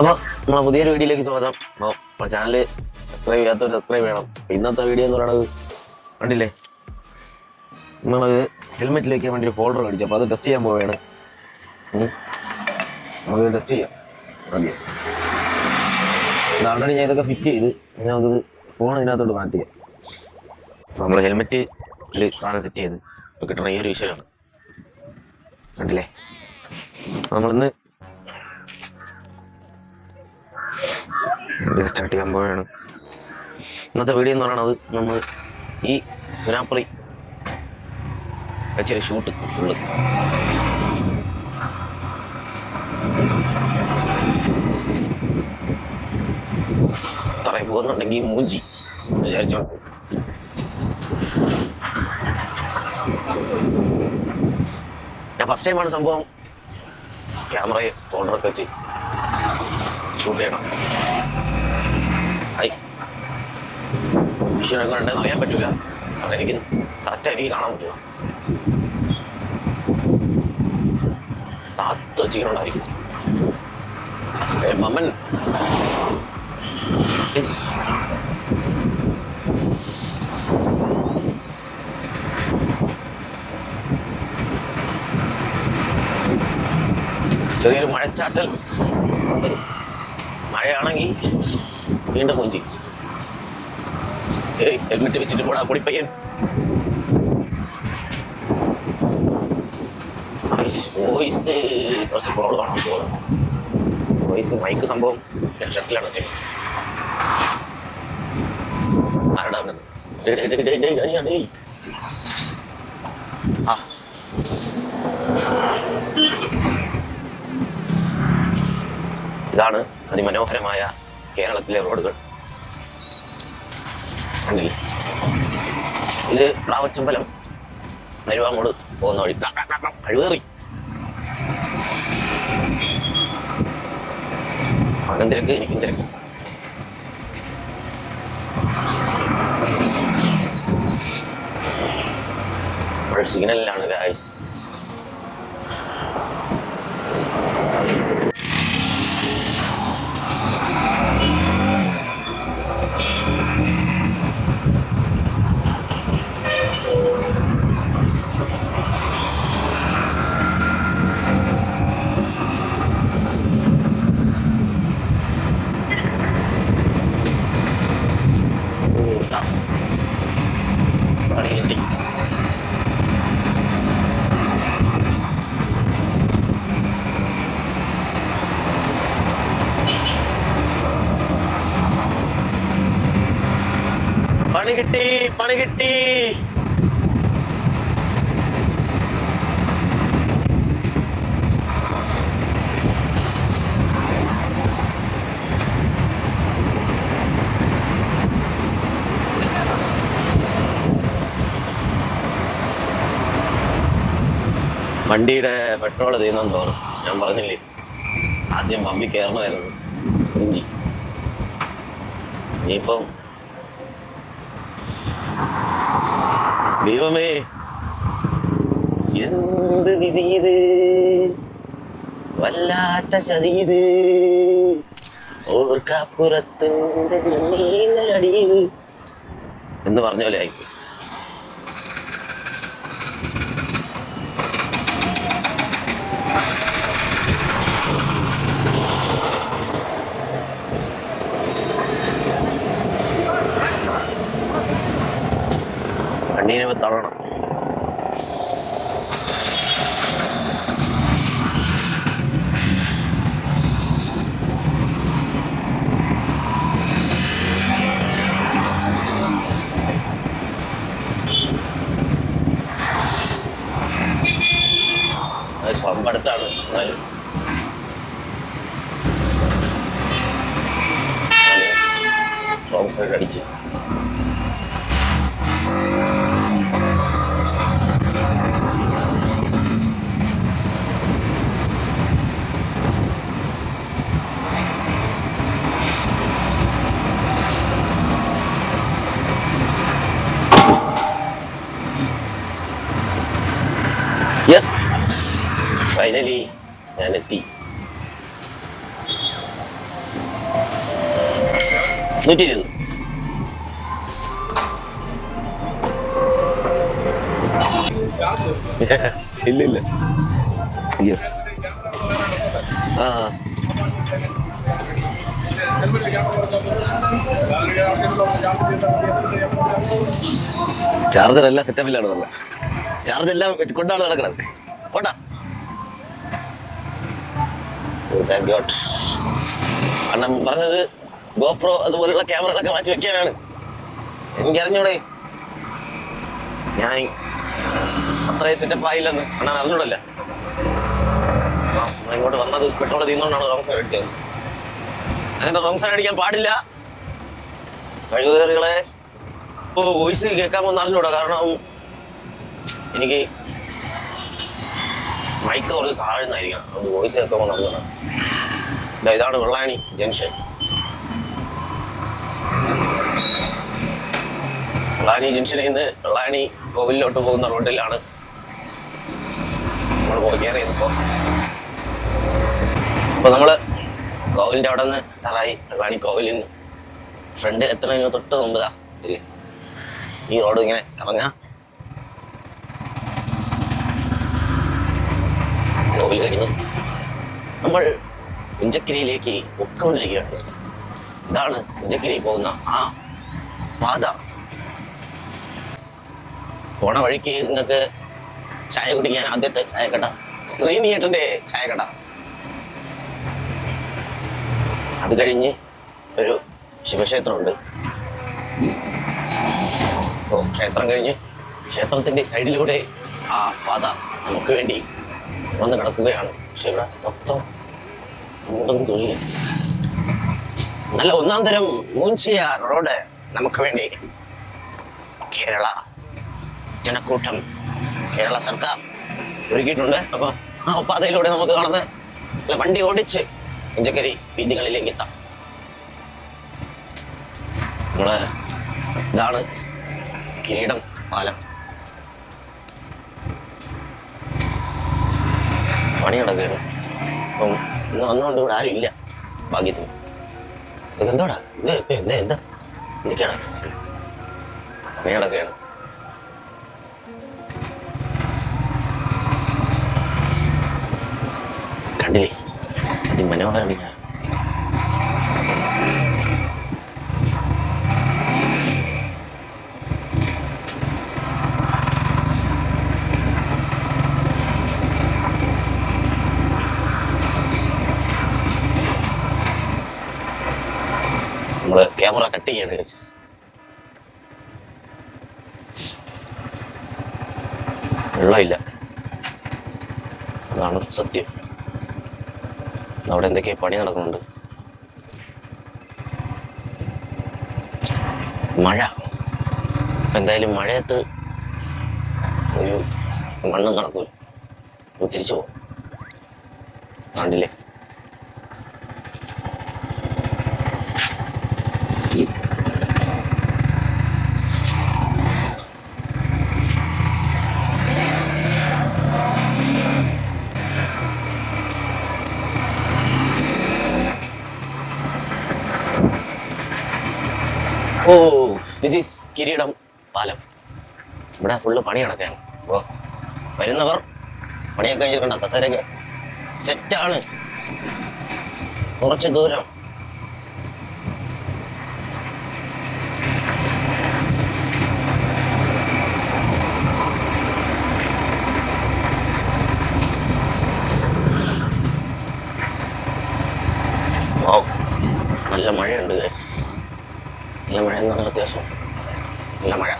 അപ്പോൾ നമ്മളെ പുതിയൊരു വീഡിയോയിലേക്ക് സ്വാഗതം. നമ്മുടെ ചാനൽ സബ്സ്ക്രൈബ് ചെയ്യാത്തവർ സബ്സ്ക്രൈബ് ചെയ്യണം. ഇന്നത്തെ വീഡിയോ എന്ന് പറയുന്നത് കണ്ടില്ലേ? നമ്മൾ ഹെൽമെറ്റിൽ വയ്ക്കാൻ വേണ്ടി ഒരു ഫോൾഡർ മേടിച്ചു അപ്പോൾ അത് ടെസ്റ്റ് ചെയ്യാൻ പോവുകയാണ്. നമുക്ക് ടെസ്റ്റ് ചെയ്യാം. ഓക്കെ ഓൾറെഡി ഞാൻ ഇതൊക്കെ ഫിറ്റ് ചെയ്ത് നമുക്കിത് ഫോൺ ഇതിനകത്തോട്ട് മാറ്റി ചെയ്യാം. അപ്പോൾ ഹെൽമെറ്റ് ഹെൽമെറ്റിൽ സാധനം സെറ്റ് ചെയ്ത്. കിട്ടണ ഈ ഒരു വിഷയമാണ്. കണ്ടില്ലേ? നമ്മളിന്ന് സ്റ്റാർട്ട് ചെയ്യാൻ പോവുകയാണ്. ഇന്നത്തെ വീഡിയോ എന്ന് പറയുന്നത് നമ്മൾ ഈ സുനാപ്പറി വെച്ചൊരു ഷൂട്ട് ഫുള്ള് തറയിൽ പോകുന്നുണ്ടെങ്കിൽ മൂഞ്ചി വിചാരിച്ചോണ്ട്. ഞാൻ ഫസ്റ്റ് ടൈമാണ് സംഭവം. ക്യാമറയെ ഫോണൊക്കെ വെച്ച്. ഷൂട്ട് ചെയ്യണം. ഉണ്ടെന്ന് അറിയാൻ പറ്റില്ല അത് എനിക്ക് കറക്റ്റ് എനിക്ക് കാണാൻ പറ്റുക താത്ത ചീനുണ്ടായിരിക്കും ചെറിയൊരു മഴച്ചാറ്റൽ. വരും മഴയാണെങ്കിൽ വീണ്ടും കൊഞ്ചി. ഏയ് ഹെൽമെറ്റ് വെച്ചിട്ട് പോടാ പൊടിപ്പയ്യൻ വോയിസ് കുറച്ച് പ്രോബ്ലമാണ് വോയിസ് മൈക്ക് സംഭവം ഷട്ടിലാണ് വെച്ചത്. ആരടാ. ആ. ഇതാണ് അതിമനോഹരമായ കേരളത്തിലെ റോഡുകൾ. ഇത് പ്ലാവച്ചമ്പലം. മരുവാങ്ങോട് പോകുന്ന വഴി. കഴിവേറി അവനും തിരക്ക് എനിക്കും തിരക്ക് സിഗ്നലിലാണ് ഗായ്സ് വണ്ടിയുടെ പെട്രോൾ തീർന്നെന്ന് തോന്നുന്നു. ഞാൻ പറഞ്ഞില്ലേ? ആദ്യം പമ്പിൽ കയറണമായിരുന്നു. ഇഞ്ചി ഇനിയിപ്പം ദൈവമേ എന്ത് വിധിയത്? വല്ലാത്ത ചതിയത്. ഓർക്കപ്പുറത്ത് നീലടിയത് എന്ന് പറഞ്ഞ പോലെ ആയിപ്പോയി. Olha. Vamos sair de Yes. Finally. നൂറ്റി ഇരുപത് ഇല്ല ഇല്ല അയ്യോ. ആ. ചാർജർ എല്ലാം സെറ്റപ്പിലാണ് നമ്മൾ ചാർജ് എല്ലാം കൊണ്ടാണ് നടക്കുന്നത് പോട്ടാ കാരണം പറഞ്ഞത് ഗോപ്രോ അതുപോലുള്ള ക്യാമറകളൊക്കെ മാറ്റി വെക്കാനാണ്. എനിക്കറിഞ്ഞൂടെ? ഞാൻ അത്രയും സെറ്റപ്പ് ആയില്ലെന്ന് അണ്ണൻ അറിഞ്ഞൂടല്ല? ഇങ്ങോട്ട് വന്നത് പെട്രോൾ തീർന്നുകൊണ്ടാണ് റോങ് സൈഡ് അടിച്ചത്. അങ്ങനെ റോങ് സൈഡ് അടിക്കാൻ പാടില്ല. കഴിവുകേറികളെ ഓ വോയിസ് കേൾക്കാമെന്ന് അറിഞ്ഞൂടാ. കാരണം എനിക്ക് മൈക്ക് കുറച്ച് താഴ്ന്നായിരിക്കണം. അത് വോയിസ് കേൾക്കുമ്പോൾ അറിഞ്ഞൂടാ. ഇതാണ് വെള്ളാണി ജംഗ്ഷൻ വെള്ളാനി ജംഗ്ഷനിൽ നിന്ന് വെള്ളാനി കോവിലോട്ട് പോകുന്ന റോഡിലാണ് നമ്മൾ പോയി കയറിയത് ഇപ്പോൾ അപ്പോൾ നമ്മൾ കോവിലിന്റെ അവിടെ നിന്ന് തറായി വെള്ളാനി കോവിലിൽ നിന്ന്. ഫ്രണ്ട് എത്തണതിന് തൊട്ട് മുമ്പതാ. ഈ റോഡ് ഇങ്ങനെ ഇറങ്ങാം. കോവിൽ കഴിഞ്ഞു. നമ്മൾ കുഞ്ചക്കിരിയിലേക്ക് പൊക്കൊണ്ടിരിക്കുകയാണ് ഇതാണ് കുഞ്ചക്കിരി പോകുന്ന ആ പാത. പോണ വഴിക്ക് നിങ്ങൾക്ക് ചായ കുടിക്കാൻ ആദ്യത്തെ ചായക്കട ശ്രീനിയേട്ടന്റെ ചായക്കട അത് കഴിഞ്ഞ് ഒരു ശിവക്ഷേത്രമുണ്ട്. ഓ ക്ഷേത്രം കഴിഞ്ഞ് ക്ഷേത്രത്തിന്റെ സൈഡിലൂടെ ആ പാത നമുക്ക് വേണ്ടി വന്ന് കിടക്കുകയാണ്. പക്ഷെ ഇവിടെ മൊത്തം നല്ല ഒന്നാം തരം മൂഞ്ചിയ റോഡ് നമുക്ക് വേണ്ടി കേരള ജനക്കൂട്ടം കേരള സർക്കാർ ഒരുക്കിയിട്ടുണ്ട്. അപ്പൊ ആ പാതയിലൂടെ നമുക്ക് കാണുന്ന നല്ല വണ്ടി ഓടിച്ച് ഇഞ്ചക്കരി വീതികളിലേക്ക് എത്താം. നമ്മൾ ഇതാണ് കിരീടം പാലം. പണി നടക്കുകയാണ് അപ്പം ഇന്ന് വന്നുകൊണ്ട് ഇവിടെ ആരും ഇല്ല. ഭാഗ്യത്തിന്. ഇതെന്തോടാ? ഇത് ഇത് എന്താ എന്താ? ഇരിക്കണം പണി നടക്കുകയാണ് അതിമനോഹരമായ നമ്മൾ ക്യാമറ കട്ട് ചെയ്യാണ്. വെള്ളമില്ല അതാണ് സത്യം അവിടെ എന്തൊക്കെയാ പണി നടക്കുന്നുണ്ട്. മഴ. എന്തായാലും മഴയത്ത് ഒരു മണ്ണും നടക്കൂല. തിരിച്ചു പോകും കണ്ടില്ലേ? ഓ ദിസ് ഈസ് കിരീടം പാലം. ഇവിടെ ഫുള്ള് പണി നടക്കുകയാണ്. ഓ വരുന്നവർ പണിയൊക്കെ കഴിഞ്ഞിരിക്കണ്ട കസേരയൊക്കെ സെറ്റാണ് കുറച്ച് ദൂരം വൗ, നല്ല മഴയുണ്ട് guys. നല്ല മഴ എന്ന് പറഞ്ഞാൽ അത്യാവശ്യം നല്ല മഴ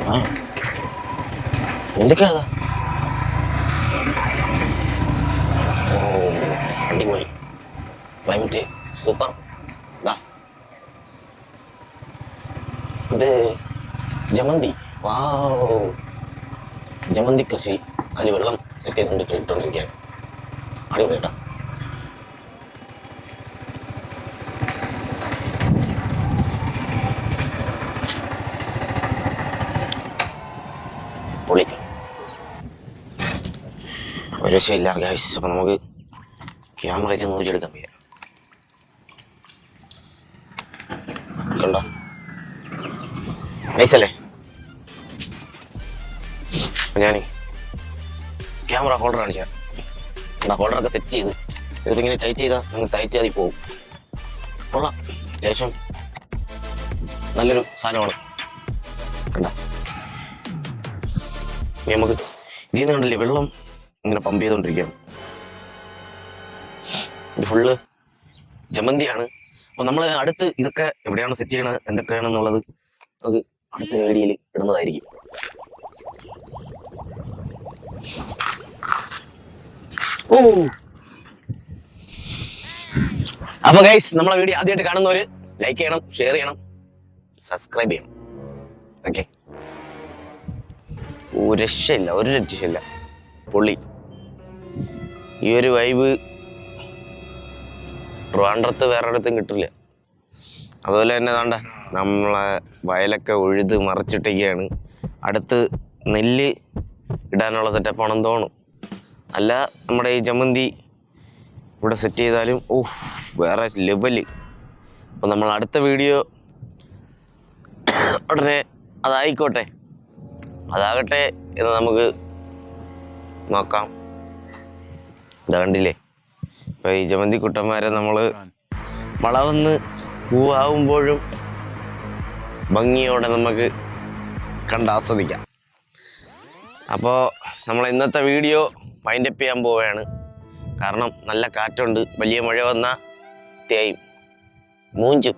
ആ എന്തൊക്കെയാണ് അടിപൊളി. Climate super. ഇത് ജമന്തി. വാ ജമന്തി കൃഷി. അതിൽ വെള്ളം സെറ്റ് ചെയ്തുകൊണ്ട് ഇട്ടുകൊണ്ടിരിക്കുകയാണ്. അടിപൊളി കേട്ടോ പൊളി ഒരു രക്ഷയില്ല. ഗ്യാസ് അപ്പം നമുക്ക് ക്യാമറ വെച്ച് നോക്കിയെടുക്കാൻ വയ്യ. കണ്ടോ? നൈസല്ലേ ഞാൻ ക്യാമറ ഹോൾഡർ കാണിച്ചു എന്നാ ഹോൾഡറൊക്കെ സെറ്റ് ചെയ്ത് ഇതിങ്ങനെ ടൈറ്റ് ചെയ്താൽ നിങ്ങൾ ടൈറ്റ് ചെയ്താൽ പോകും കൊള്ളാം. അത്യാവശ്യം നല്ലൊരു സാധനമാണ്. കണ്ട? നമുക്ക് ഇതിൽ നിന്ന് കണ്ടില്ലേ വെള്ളം ഇങ്ങനെ പമ്പ് ചെയ്തുകൊണ്ടിരിക്കുകയാണ് ഫുള്ള് ജമന്തിയാണ്. അപ്പൊ നമ്മൾ അടുത്ത് ഇതൊക്കെ എവിടെയാണ് സെറ്റ് ചെയ്യണത്? എന്തൊക്കെയാണെന്നുള്ളത് നമുക്ക് അടുത്ത വീഡിയോയിൽ ഇടുന്നതായിരിക്കും. ഓ. അപ്പൊ ഗൈസ് നമ്മളെ വീഡിയോ ആദ്യമായിട്ട് കാണുന്നവര് ലൈക്ക് ചെയ്യണം ഷെയർ ചെയ്യണം സബ്സ്ക്രൈബ് ചെയ്യണം. ഓക്കെ ഒരു രക്ഷയില്ല ഒരു രക്ഷയില്ല. പൊള്ളി ഈ ഒരു വൈബ് ട്രിവാൻഡ്രത്ത് വേറെ ഇടത്തും കിട്ടില്ല. അതുപോലെ തന്നെ താണ്ട നമ്മളെ വയലൊക്കെ ഉഴുത് മറിച്ചിട്ടൊക്കെയാണ് അടുത്ത് നെല്ല് ഇടാനുള്ള സെറ്റപ്പാണെന്ന് തോന്നും അല്ല നമ്മുടെ ഈ ജമന്തി ഇവിടെ സെറ്റ് ചെയ്താലും ഓഹ് വേറെ ലെവൽ അപ്പം നമ്മൾ അടുത്ത വീഡിയോ ഉടനെ അതായിക്കോട്ടെ. അതാകട്ടെ എന്ന് നമുക്ക് നോക്കാം. ഇതാ കണ്ടില്ലേ? ഇപ്പൊ ഈ ജമന്തി കുട്ടന്മാരെ നമ്മൾ വളർന്ന് പൂവാകുമ്പോഴും ഭംഗിയോടെ നമുക്ക് കണ്ട് ആസ്വദിക്കാം. അപ്പോൾ നമ്മൾ ഇന്നത്തെ വീഡിയോ വൈൻഡപ്പ് ചെയ്യാൻ പോവുകയാണ്. കാരണം നല്ല കാറ്റുണ്ട്. വലിയ മഴ വന്ന തേയും മൂഞ്ചും.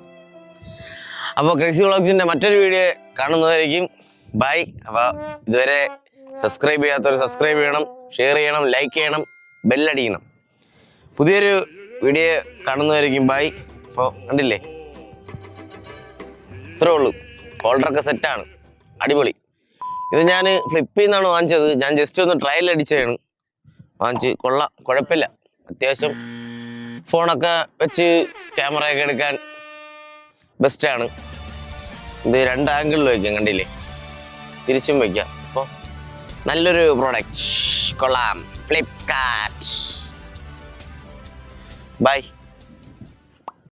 അപ്പോൾ ക്രൈസി വ്ളോഗ്സിന്റെ മറ്റൊരു വീഡിയോ കാണുന്നതായിരിക്കും. ബൈ അപ്പോൾ ഇതുവരെ സബ്സ്ക്രൈബ് ചെയ്യാത്തവർ സബ്സ്ക്രൈബ് ചെയ്യണം ഷെയർ ചെയ്യണം ലൈക്ക് ചെയ്യണം. ബെല്ലടിക്കണം. പുതിയൊരു വീഡിയോ കാണുന്നതായിരിക്കും ബൈ അപ്പോൾ കണ്ടില്ലേ? ഇത്രേ ഉള്ളൂ. ഹോൾഡറൊക്കെ സെറ്റാണ് അടിപൊളി. ഇത് ഞാൻ ഫ്ലിപ്പിൽ നിന്നാണ് വാങ്ങിച്ചത്. ഞാൻ ജസ്റ്റ് ഒന്ന് ട്രയൽ അടിച്ചതാണ്. വാങ്ങിച്ച് കൊള്ളാം. കുഴപ്പമില്ല. അത്യാവശ്യം ഫോണൊക്കെ വെച്ച് ക്യാമറയൊക്കെ എടുക്കാൻ ബെസ്റ്റാണ് ഇത് രണ്ട് ആംഗിളിൽ വയ്ക്കാം കണ്ടില്ലേ? തിരിച്ചും വയ്ക്കാം. അപ്പോൾ നല്ലൊരു പ്രോഡക്റ്റ് കൊള്ളാം. ഫ്ലിപ്കാർട്ട് ബൈ